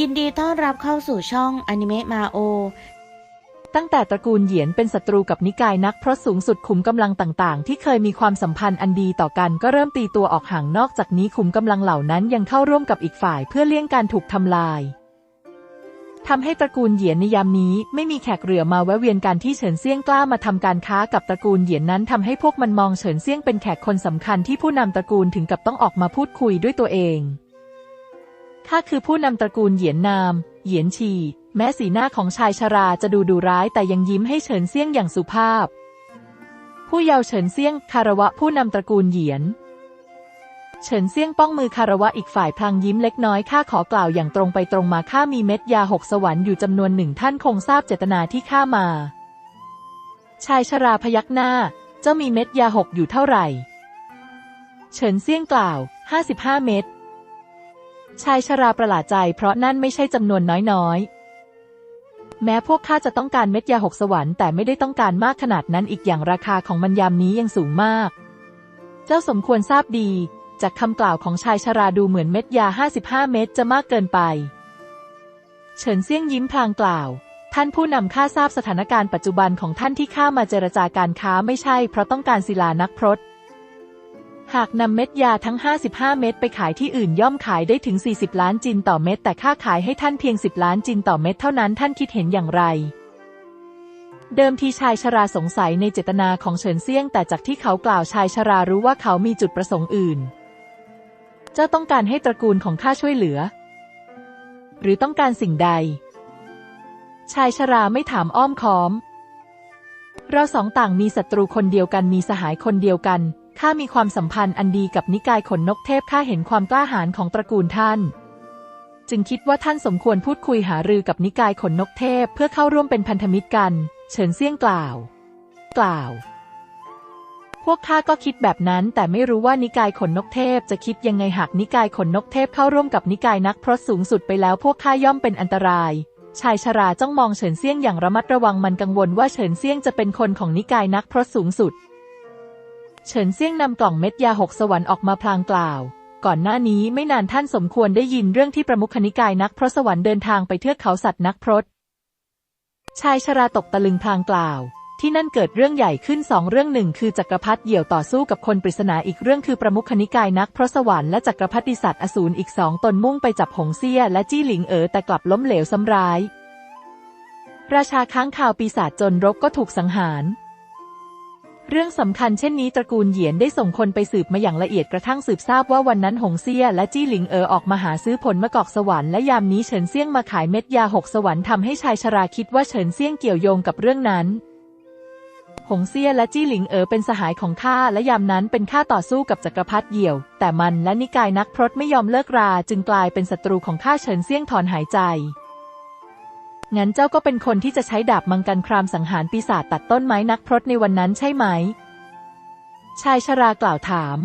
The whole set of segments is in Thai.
ยินดีต้อนรับเข้าสู่ช่องอนิเมะมาโอ ตั้งแต่ตระกูลเหยียนเป็นศัตรูกับนิกายนักพรตสูงสุดขุมกำลังต่างๆ ที่เคยมีความสัมพันธ์อันดีต่อกันก็เริ่มตีตัวออกห่างนอกจากนี้ขุมกำลังเหล่านั้นยังเข้าร่วมกับอีกฝ่ายเพื่อเลี่ยงการถูกทำลายทำให้ตระกูลเหยียนในยามนี้ไม่มีแขกเรือมาแวะเวียนการที่เฉินเซี่ยงกล้ามาทำการค้ากับตระกูลเหยียนนั้นทำให้พวกมันมองเฉินเซี่ยงเป็นแขกคนสำคัญที่ผู้นำตระกูลถึงกับต้องออกมาพูดคุยด้วยตัวเอง ข้าคือผู้นำตระกูลเหยียนนาม เหยียนชี แม้สีหน้าของชายชราจะดูดุร้ายแต่ยังยิ้มให้เฉินเซี่ยงอย่างสุภาพ ผู้เยาว์เฉินเซี่ยงคารวะผู้นำตระกูลเหยียน เฉินเซี่ยงป้องมือคารวะอีกฝ่ายพลางยิ้มเล็กน้อยข้าขอกล่าวอย่างตรงไปตรงมาข้ามีเม็ดยาหกสวรรค์อยู่จำนวนหนึ่งท่านคงทราบเจตนาที่ข้ามา ชายชราพยักหน้า เจ้ามีเม็ดยาหกอยู่เท่าไหร่ เฉินเซี่ยงกล่าวห้าสิบห้าเม็ด ชายชราประหลาดใจเพราะนั่นไม่ใช่จำนวนน้อยๆ แม้พวกข้าจะต้องการเม็ดยาหกสวรรค์แต่ไม่ได้ต้องการมากขนาดนั้นอีกอย่างราคาของมันยามนี้ยังสูงมาก เจ้าสมควรทราบดี จากคำกล่าวของชายชราดูเหมือนเม็ดยา 55 เม็ดจะมากเกินไป เฉินเซี่ยงยิ้มพลางกล่าว ท่านผู้นำข้าทราบสถานการณ์ปัจจุบันของท่านที่ข้ามาเจรจาการค้าไม่ใช่เพราะต้องการศิลานักพรต หากนำเม็ดยาทั้ง 55 เม็ดไปขายที่อื่นย่อมขายได้ถึง 40 ล้านจินต่อเม็ด แต่ค่าขายให้ท่านเพียง 10 ล้านจินต่อเม็ดเท่านั้นท่านคิดเห็นอย่างไร เดิมทีชายชราสงสัยในเจตนาของเฉินเซี่ยง แต่จากที่เขากล่าวชายชรารู้ว่าเขามีจุดประสงค์อื่น เจ้าต้องการให้ตระกูลของข้าช่วยเหลือ หรือต้องการสิ่งใด ชายชราไม่ถามอ้อมค้อม เราสองต่างมีศัตรูคนเดียวกันมีสหายคนเดียวกัน ข้ามีความสัมพันธ์อันดีกับนิกายขนนกเทพข้าเห็นความกล้าหาญของตระกูลท่าน จึงคิดว่าท่านสมควรพูดคุยหารือกับนิกายขนนกเทพเพื่อเข้าร่วมเป็นพันธมิตรกัน เฉินเซี่ยงกล่าว กล่าว พวกข้าก็คิดแบบนั้นแต่ไม่รู้ว่านิกายขนนกเทพจะคิดยังไงหากนิกายขนนกเทพเข้าร่วมกับนิกายนักพรตสูงสุดไปแล้วพวกข้าย่อมเป็นอันตรายชายชราจ้องมองเฉินเซี่ยงอย่างระมัดระวังมันกังวลว่าเฉินเซี่ยงจะเป็นคนของนิกายนักพรตสูงสุด เฉินเซี่ยงนำกล่องเม็ดยาหกสวรรค์ออกมาพลางกล่าว ก่อนหน้านี้ไม่นานท่านสมควรได้ยินเรื่องที่ประมุขนิกายนักพรสวรรค์เดินทางไปเทือกเขาสัตว์นักพรตชายชราตกตะลึงพลางกล่าว ที่นั่นเกิดเรื่องใหญ่ขึ้นสองเรื่องหนึ่งคือจักรพรรดิเหี่ยวต่อสู้กับคนปริศนาอีกเรื่องคือประมุขนิกายนักพรสวรรค์และจักรพรรดิสัตว์อสูรอีกสองตนมุ่งไปจับหงเซี่ยและจี้หลิงเอ๋อแต่กลับล้มเหลวซ้ำร้าย ราชาค้างคาวปีศาจจนรกก็ถูกสังหาร เรื่องสำคัญเช่นนี้ตระกูลเหยียนได้ส่งคนไปสืบมาอย่างละเอียดกระทั่งสืบทราบว่าวันนั้นหงเซี่ยและจี้หลิงเอ๋อออกมาหาซื้อผลมะกอกสวรรค์และยามนี้เฉินเซี่ยงมาขายเม็ดยาหกสวรรค์ทำให้ชายชราคิดว่าเฉินเซี่ยงเกี่ยวโยงกับเรื่องนั้น หงเซี่ยและจี้หลิงเอ๋อเป็นสหายของข้าและยามนั้นเป็นข้าต่อสู้กับจักรพรรดิเหยี่ยว แต่มันและนิกายนักพรตไม่ยอมเลิกราจึงกลายเป็นศัตรูของข้าเฉินเซี่ยงถอนหายใจ งั้นเจ้าก็เป็นคนที่จะใช้ดาบมังกันครามสังหารปีศาจตัดต้นไม้นักพรตในวันนั้นใช่ไหม ชายชรากล่าวถาม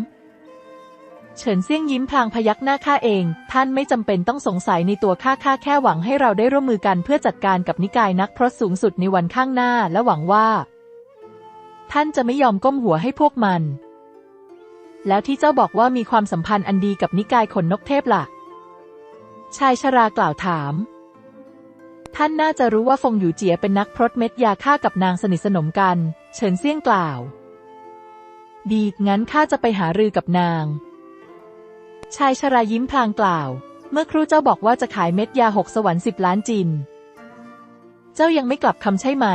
เฉินเซี่ยงยิ้มพลางพยักหน้าข้าเอง ท่านไม่จำเป็นต้องสงสัยในตัวข้าข้าแค่หวังให้เราได้ร่วมมือกันเพื่อจัดการกับนิกายนักพรตสูงสุดในวันข้างหน้าและหวังว่า ท่านจะไม่ยอมก้มหัวให้พวกมัน แล้วที่เจ้าบอกว่ามีความสัมพันธ์อันดีกับนิกายขนนกเทพล่ะ ชายชรากล่าวถาม ท่านน่าจะรู้ว่าฟงหยูเจียเป็นนักพรตเม็ดยาฆ่ากับนางสนิทสนมกัน เฉินเซี่ยงกล่าว ดีงั้นข้าจะไปหารือกับนาง ชายชรายิ้มพลางกล่าว เมื่อครูเจ้าบอกว่าจะขายเม็ดยาหกสวรรค์สิบล้านจิน เจ้ายังไม่กลับคำใช่ไหม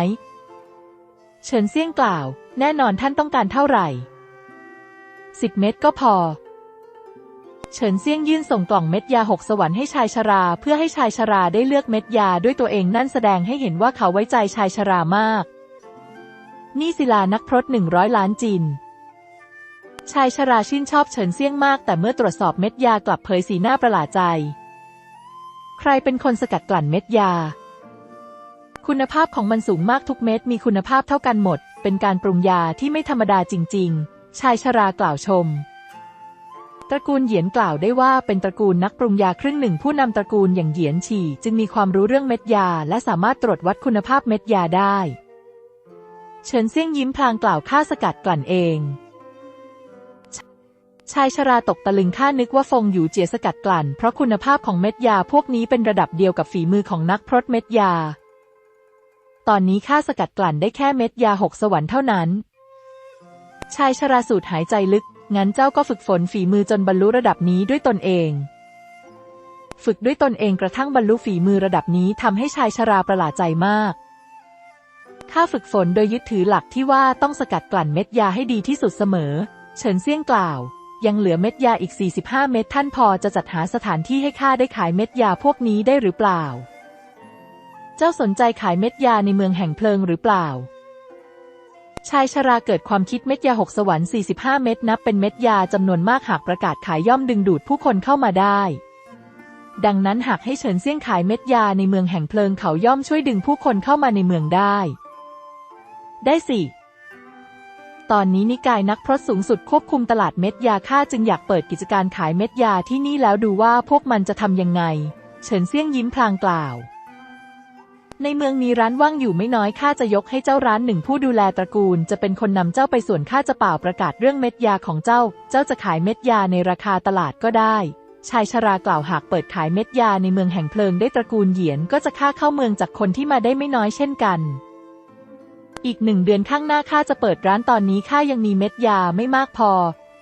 เฉินเซี่ยงกล่าว แน่นอนท่านต้องการเท่าไหร่สิบเม็ดก็พอ เฉินเซี่ยงยื่นส่งกล่องเม็ดยาหกสวรรค์ให้ชายชรา เพื่อให้ชายชราได้เลือกเม็ดยาด้วยตัวเองนั่นแสดงให้เห็นว่าเขาไว้ใจชายชรามาก นี่ศิลานักพรตหนึ่งร้อยล้านจิน ชายชราชื่นชอบเฉินเซี่ยงมาก แต่เมื่อตรวจสอบเม็ดยากลับเผยสีหน้าประหลาดใจ ใครเป็นคนสกัดกลั่นเม็ดยา คุณภาพของมันสูงมากทุกเม็ดมีคุณภาพเท่ากันหมด เป็นการปรุงยาที่ไม่ธรรมดาจริง ๆ ชายชรากล่าวชม ตระกูลเหยียนกล่าวได้ว่าเป็นตระกูลนักปรุงยาครึ่งหนึ่งผู้นำตระกูลอย่างเหยียนฉี่จึงมีความรู้เรื่องเม็ดยา และสามารถตรวจวัดคุณภาพเม็ดยาได้ เฉินเซี่ยงยิ้มพลางกล่าวค่าสกัดกลั่นเอง ชายชราตกตะลึงข้านึกว่าฟงอยู่เจียสกัดกลั่น เพราะคุณภาพของเม็ดยาพวกนี้เป็นระดับเดียวกับฝีมือของนักพรตเม็ดยา ตอนนี้ข้าสกัดกลั่นได้แค่เม็ดยาหกสวรรค์เท่านั้นชายชราสูดหายใจลึก งั้นเจ้าก็ฝึกฝนฝีมือจนบรรลุระดับนี้ด้วยตนเอง ฝึกด้วยตนเองกระทั่งบรรลุฝีมือระดับนี้ทำให้ชายชราประหลาดใจมาก ข้าฝึกฝนโดยยึดถือหลักที่ว่าต้องสกัดกลั่นเม็ดยาให้ดีที่สุดเสมอ เฉินเซี่ยงกล่าว ยังเหลือเม็ดยาอีก 45 เม็ดท่านพอจะจัดหาสถานที่ให้ข้าได้ขายเม็ดยาพวกนี้ได้หรือเปล่า เจ้าสนใจขายเม็ดยาในเมืองแห่งเพลิงหรือเปล่า ชายชราเกิดความคิดเม็ดยาหกสวรรค์ 45 เม็ดนับเป็นเม็ดยาจำนวนมากหากประกาศขายย่อมดึงดูดผู้คนเข้ามาได้ ดังนั้นหากให้เฉินเซี่ยงขายเม็ดยาในเมืองแห่งเพลิงเขาย่อมช่วยดึงผู้คนเข้ามาในเมืองได้ ได้สิ ตอนนี้นิกายนักพรตสูงสุดควบคุมตลาดเม็ดยาข้าจึงอยากเปิดกิจการขายเม็ดยาที่นี่แล้วดูว่าพวกมันจะทำยังไง เฉินเซี่ยงยิ้มพลางกล่าว ในเมืองมีร้านว่างอยู่ไม่น้อยข้าจะยกให้เจ้าร้านหนึ่งผู้ดูแลตระกูล จะเป็นคนนำเจ้าไปส่วนข้าจะเป่าประกาศเรื่องเม็ดยาของเจ้า เจ้าจะขายเม็ดยาในราคาตลาดก็ได้ ชายชรากล่าวหากเปิดขายเม็ดยาในเมืองแห่งเพลิงได้ตระกูลเหยียนก็จะค่าเข้าเมืองจากคนที่มาได้ไม่น้อยเช่นกัน อีกหนึ่งเดือนข้างหน้าข้าจะเปิดร้านตอนนี้ข้ายังมีเม็ดยาไม่มากพอ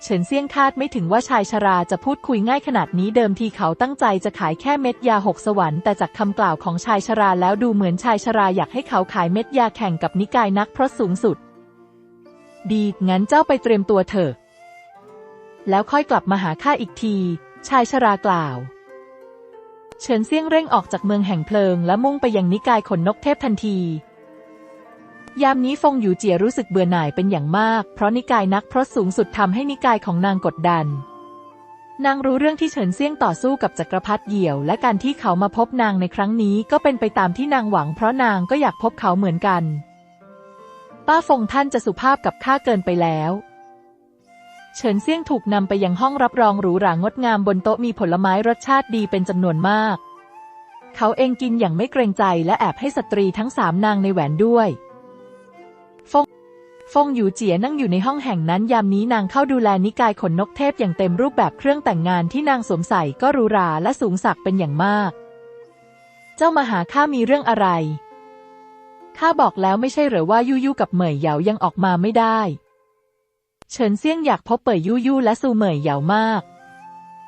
เฉินเซี่ยงคาดไม่ถึงว่าชายชราจะพูดคุยง่ายขนาดนี้เดิมทีเขาตั้งใจจะขายแค่เม็ดยาหกสวรรค์แต่จากคำกล่าวของชายชราแล้วดูเหมือนชายชราอยากให้เขาขายเม็ดยาแข่งกับนิกายนักพรตสูงสุด ดีงั้นเจ้าไปเตรียมตัวเถอะ แล้วค่อยกลับมาหาข้าอีกที ชายชรากล่าวเฉินเซี่ยงเร่งออกจากเมืองแห่งเพลิงและมุ่งไปยังนิกายขนนกเทพทันที ยามนี้ฟงอยู่เจียรู้สึกเบื่อหน่ายเป็นอย่างมาก เพราะนิกายนักพรตสูงสุดทำให้นิกายของนางกดดัน นางรู้เรื่องที่เฉินเซี่ยงต่อสู้กับจักรพรรดิเหยี่ยว และการที่เขามาพบนางในครั้งนี้ก็เป็นไปตามที่นางหวัง เพราะนางก็อยากพบเขาเหมือนกัน ป้าฟงท่านจะสุภาพกับข้าเกินไปแล้วเฉินเซี่ยงถูกนำไปยังห้องรับรองหรูหรางดงามบนโต๊ะมีผลไม้รสชาติดีเป็นจำนวนมาก เขาเองกินอย่างไม่เกรงใจและแอบให้สตรีทั้งสามนางในแหวนด้วย ฟงอยู่เจียนั่งอยู่ในห้องแห่งนั้นยามนี้นางเข้าดูแลนิกายขนนกเทพอย่างเต็มรูปแบบเครื่องแต่งงานที่นางสวมใส่ก็หรูหราและสูงสักเป็นอย่างมาก เจ้ามาหาข้ามีเรื่องอะไร ข้าบอกแล้วไม่ใช่เหรอว่ายู่ยู่กับเหมยเหยายังออกมาไม่ได้ เฉินเซี่ยงอยากพบเป่ยยู่ยู่และซูเหมยเหยามาก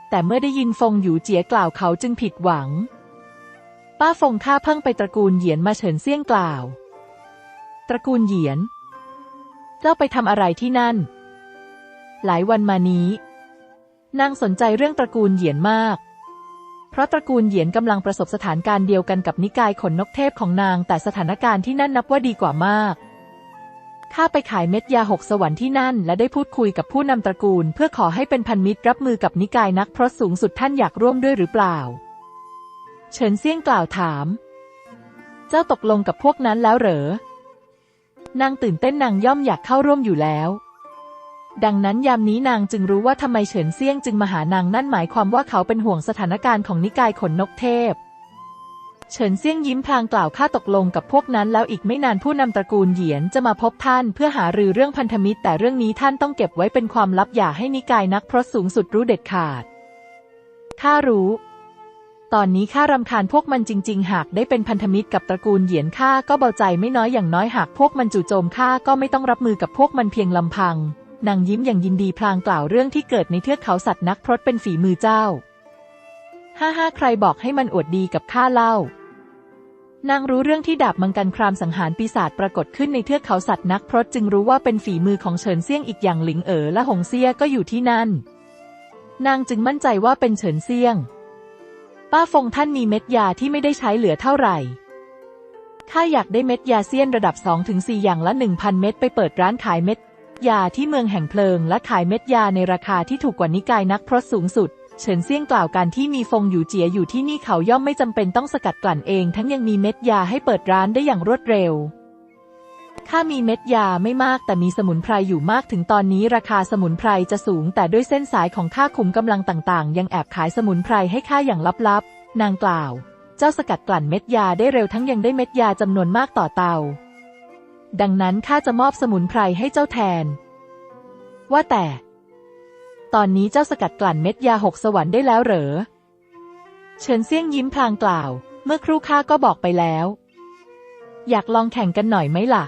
แต่เมื่อได้ยินฟงอยู่เจียกล่าวเขาจึงผิดหวัง ป้าฟงข้าเพิ่งไปตระกูลเหยียนมาเฉินเซี่ยงกล่าว ตระกูลเหยียน เจ้าไปทำอะไรที่นั่น หลายวันมานี้ นางสนใจเรื่องตระกูลเหยียนมาก เพราะตระกูลเหยียนกำลังประสบสถานการณ์เดียวกันกับนิกายขนนกเทพของนาง แต่สถานการณ์ที่นั่นนับว่าดีกว่ามาก ข้าไปขายเม็ดยาหกสวรรค์ที่นั่น และได้พูดคุยกับผู้นำตระกูล เพื่อขอให้เป็นพันมิตรรับมือกับนิกายนักพรตสูงสุดท่านอยากร่วมด้วยหรือเปล่า เฉินเซี่ยงกล่าวถาม เจ้าตกลงกับพวกนั้นแล้วเหรอ นางตื่นเต้นนางย่อมอยากเข้าร่วมอยู่แล้ว ดังนั้นยามนี้นางจึงรู้ว่าทำไมเฉินเซียงจึงมาหานางนั่นหมายความว่าเขาเป็นห่วงสถานการณ์ของนิกายขนนกเทพ เฉินเซียงยิ้มพลางกล่าวข้าตกลงกับพวกนั้นแล้วอีกไม่นานผู้นำตระกูลเหยียนจะมาพบท่านเพื่อหารือเรื่องพันธมิตร แต่เรื่องนี้ท่านต้องเก็บไว้เป็นความลับอย่าให้นิกายนักพรตสูงสุดรู้เด็ดขาดข้ารู้ ตอนนี้ข้ารำคาญพวกมันจริง ๆ หากได้เป็นพันธมิตรกับตระกูลเหยียนข้าก็เบาใจไม่น้อยอย่างน้อยหากพวกมันจู่โจมข้าก็ไม่ต้องรับมือกับพวกมันเพียงลำพัง นางยิ้มอย่างยินดีพลางกล่าวเรื่องที่เกิดในเทือกเขาสัตว์นักพรตเป็นฝีมือเจ้าห้าห้าใครบอกให้มันอวดดีกับข้าเล่านางรู้เรื่องที่ดาบมังกันครามสังหารปีศาจปรากฏขึ้นในเทือกเขาสัตว์นักพรตจึงรู้ว่าเป็นฝีมือของเฉินเซี่ยงอีกอย่างหลิงเอ๋อและหงเซี่ยก็อยู่ที่นั่น นางจึงมั่นใจว่าเป็นเฉินเซี่ยง ป้าฟงท่านมีเม็ดยาที่ไม่ได้ใช้เหลือเท่าไหร่ ข้าอยากได้เม็ดยาเซียนระดับ 2-4 อย่างละ 1,000 เม็ดไปเปิดร้านขายเม็ดยาที่เมืองแห่งเพลิง และขายเม็ดยาในราคาที่ถูกกว่านิกายนักพรตสูงสุด เฉินเซี่ยงกล่าวการที่มีฟงอยู่เจียอยู่ที่นี่เขาย่อมไม่จำเป็นต้องสกัดกลั่นเอง ทั้งยังมีเม็ดยาให้เปิดร้านได้อย่างรวดเร็ว ข้ามีเม็ดยาไม่มากแต่มีสมุนไพรอยู่มากถึงตอนนี้ราคาสมุนไพรจะสูง แต่ด้วยเส้นสายของข้าขุมกำลังต่างๆ ยังแอบขายสมุนไพรให้ข้าอย่างลับๆ นางกล่าว เจ้าสกัดกลั่นเม็ดยาได้เร็วทั้งยังได้เม็ดยาจำนวนมากต่อเตา ดังนั้นข้าจะมอบสมุนไพรให้เจ้าแทน ว่าแต่ ตอนนี้เจ้าสกัดกลั่นเม็ดยาหกสวรรค์ได้แล้วเหรอ เฉินเซี่ยงยิ้มพลางกล่าว เมื่อครู่ข้าก็บอกไปแล้ว อยากลองแข่งกันหน่อยไหมล่ะ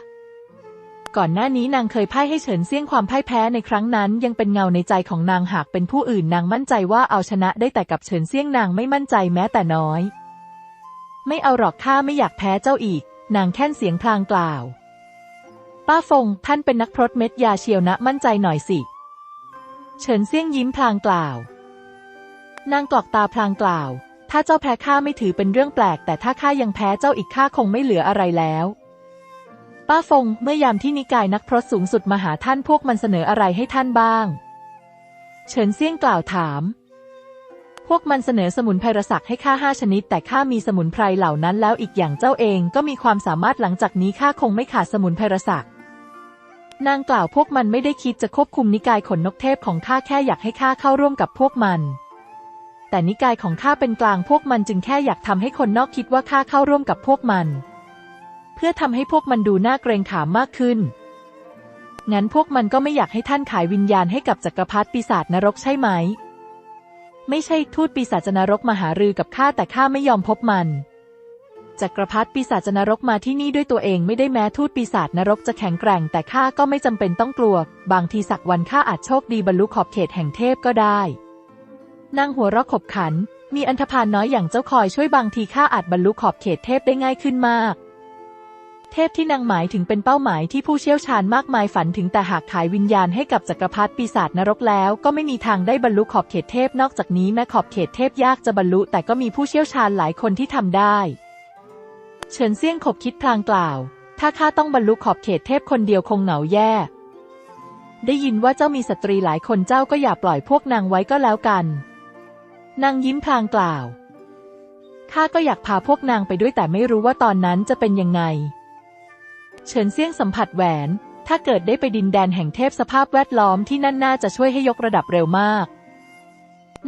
ก่อนหน้านี้นางเคยพ่ายให้เฉินเซี่ยงความพ่ายแพ้ในครั้งนั้น ยังเป็นเงาในใจของนางหากเป็นผู้อื่นนางมั่นใจว่าเอาชนะได้แต่กับเฉินเซี่ยงนางไม่มั่นใจแม้แต่น้อย ไม่เอาหรอกข้าไม่อยากแพ้เจ้าอีก นางแค่นเสียงพลางกล่าว ป้าฟงท่านเป็นนักพรตเม็ดยาเชียวนะมั่นใจหน่อยสิ เฉินเซี่ยงยิ้มพลางกล่าว นางกลอกตาพลางกล่าว ถ้าเจ้าแพ้ข้าไม่ถือเป็นเรื่องแปลก แต่ถ้าข้ายังแพ้เจ้าอีกข้าคงไม่เหลืออะไรแล้ว ป้าฟงเมื่อยามที่นิกายนักพรตสูงสุดมาหาท่านพวกมันเสนออะไรให้ท่านบ้าง เฉินเซี่ยงกล่าวถาม พวกมันเสนอสมุนไพรสักให้ข้าห้าชนิด แต่ข้ามีสมุนไพรเหล่านั้นแล้วอีกอย่างเจ้าเองก็มีความสามารถหลังจากนี้ข้าคงไม่ขาดสมุนไพรสักนางกล่าวพวกมันไม่ได้คิดจะควบคุมนิกายขนนกเทพของข้าแค่อยากให้ข้าเข้าร่วมกับพวกมัน แต่นิกายของข้าเป็นกลางพวกมันจึงแค่อยากทำให้คนนอกคิดว่าข้าเข้าร่วมกับพวกมัน พื่อทำให้พวกมันดูน่าเกรงขามมากขึ้น งั้นพวกมันก็ไม่อยากให้ท่านขายวิญญาณให้กับจักรพรรดิปีศาจนรกใช่ไหม ไม่ใช่ทูตปีศาจนรกมาหารือกับข้าแต่ข้าไม่ยอมพบมันจักรพรรดิปีศาจนรกมาที่นี่ด้วยตัวเองไม่ได้แม้ทูตปีศาจนรกจะแข็งแกร่ง แต่ข้าก็ไม่จำเป็นต้องกลัว บางทีสักวันข้าอาจโชคดีบรรลุขอบเขตแห่งเทพก็ได้นางหัวเราะขบขัน มีอันธพาลน้อยอย่างเจ้าคอยช่วยบางทีข้าอาจบรรลุขอบเขตเทพได้ง่ายขึ้นมาก เทพที่นางหมายถึงเป็นเป้าหมายที่ผู้เชี่ยวชาญมากมายฝันถึงแต่หากขายวิญญาณให้กับจักรพรรดิปีศาจนรกแล้ว ก็ไม่มีทางได้บรรลุขอบเขตเทพนอกจากนี้แม้ขอบเขตเทพยากจะบรรลุ แต่ก็มีผู้เชี่ยวชาญหลายคนที่ทำได้ เฉินเซี่ยงขบคิดพลางกล่าว ถ้าข้าต้องบรรลุขอบเขตเทพคนเดียวคงเหงาแย่ ได้ยินว่าเจ้ามีสตรีหลายคนเจ้าก็อย่าปล่อยพวกนางไว้ก็แล้วกันนางยิ้มพลางกล่าวข้าก็อยากพาพวกนางไปด้วยแต่ไม่รู้ว่าตอนนั้นจะเป็นยังไง เฉินเซี่ยงสัมผัสแหวน ถ้าเกิดได้ไปดินแดนแห่งเทพสภาพแวดล้อมที่นั่นน่าจะช่วยให้ยกระดับเร็วมาก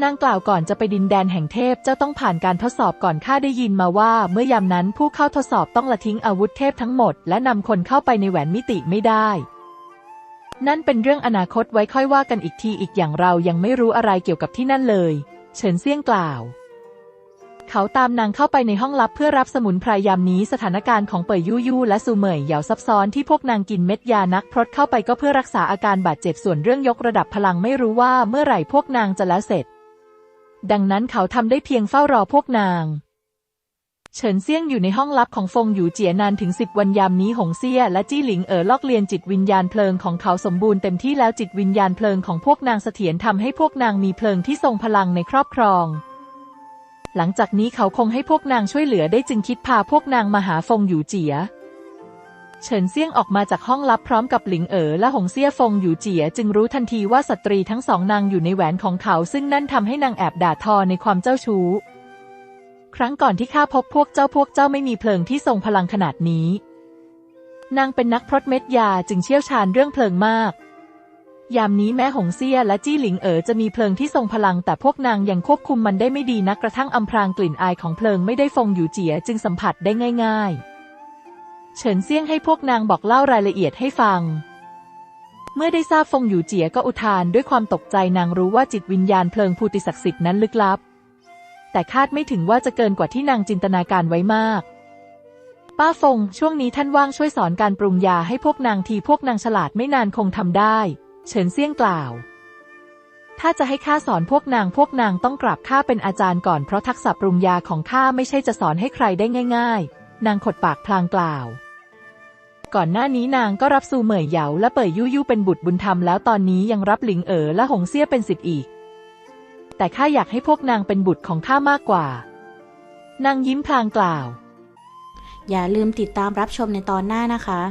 นางกล่าวก่อนจะไปดินแดนแห่งเทพเจ้าต้องผ่านการทดสอบก่อนข้าได้ยินมาว่า เมื่อยามนั้นผู้เข้าทดสอบต้องละทิ้งอาวุธเทพทั้งหมด และนำคนเข้าไปในแหวนมิติไม่ได้นั่นเป็นเรื่องอนาคตไว้ค่อยว่ากันอีกทีอีกอย่างเรายังไม่รู้อะไรเกี่ยวกับที่นั่นเลย เฉินเซี่ยงกล่าว เขาตามนางเข้าไปในห้องลับเพื่อรับสมุนไพรยามนี้สถานการณ์ของเป่ยยู่ยู่และซูเหมยเหยาซับซ้อนที่พวกนางกินเม็ดยานักพรตเข้าไปก็เพื่อรักษาอาการบาดเจ็บส่วนเรื่องยกระดับพลังไม่รู้ว่าเมื่อไหร่พวกนางจะแล้วเสร็จ ดังนั้นเขาทำได้เพียงเฝ้ารอพวกนาง เฉินเซี่ยงอยู่ในห้องลับของฟงอยู่เจียนานถึงสิบวันยามนี้หงเซี่ยและจี้หลิงเอ๋อลอกเลียนจิตวิญญาณเพลิงของเขาสมบูรณ์เต็มที่แล้วจิตวิญญาณเพลิงของพวกนางเสถียรทำให้พวกนางมีเพลิงที่ทรงพลังในครอบครอง หลังจากนี้เขาคงให้พวกนางช่วยเหลือได้จึงคิดพาพวกนางมาหาฟงอยู่เจีย เฉินเซี่ยงออกมาจากห้องลับพร้อมกับหลิงเอ๋อและหงเซี่ยฟงอยู่เจีย จึงรู้ทันทีว่าสตรีทั้งสองนางอยู่ในแหวนของเขา ซึ่งนั่นทำให้นางแอบด่าทอในความเจ้าชู้ ครั้งก่อนที่ข้าพบพวกเจ้าพวกเจ้าไม่มีเพลิงที่ทรงพลังขนาดนี้ นางเป็นนักพรตเม็ดยาจึงเชี่ยวชาญเรื่องเพลิงมาก ยามนี้แม้หงเซี่ยและจี้หลิงเอ๋อจะมีเพลิงที่ทรงพลังแต่พวกนางยังควบคุมมันได้ไม่ดีนักกระทั่งอำพรางกลิ่นอายของเพลิงไม่ได้ฟงอยู่เจียจึงสัมผัสได้ง่าย ๆ เฉินเซี่ยงให้พวกนางบอกเล่ารายละเอียดให้ฟัง เมื่อได้ทราบฟงอยู่เจียก็อุทานด้วยความตกใจนางรู้ว่าจิตวิญญาณเพลิงภูติศักดิ์สิทธิ์นั้นลึกลับ แต่คาดไม่ถึงว่าจะเกินกว่าที่นางจินตนาการไว้มากป้าฟงช่วงนี้ท่านว่างช่วยสอนการปรุงยาให้พวกนางทีพวกนางฉลาดไม่นานคงทำได้ เฉินเซี่ยงกล่าว ถ้าจะให้ข้าสอนพวกนางพวกนางต้องกราบข้าเป็นอาจารย์ก่อนเพราะทักษะปรุงยาของข้าไม่ใช่จะสอนให้ใครได้ง่าย ๆ นางขดปากพลางกล่าว ก่อนหน้านี้นางก็รับซูเหมยเหยาและเป่ยยู่ยู่เป็นบุตรบุญธรรมแล้วตอนนี้ยังรับหลิงเอ๋อและหงเซี่ยเป็นสิทธิ์อีก แต่ข้าอยากให้พวกนางเป็นบุตรของข้ามากกว่า นางยิ้มพลางกล่าว อย่าลืมติดตามรับชมในตอนหน้านะคะ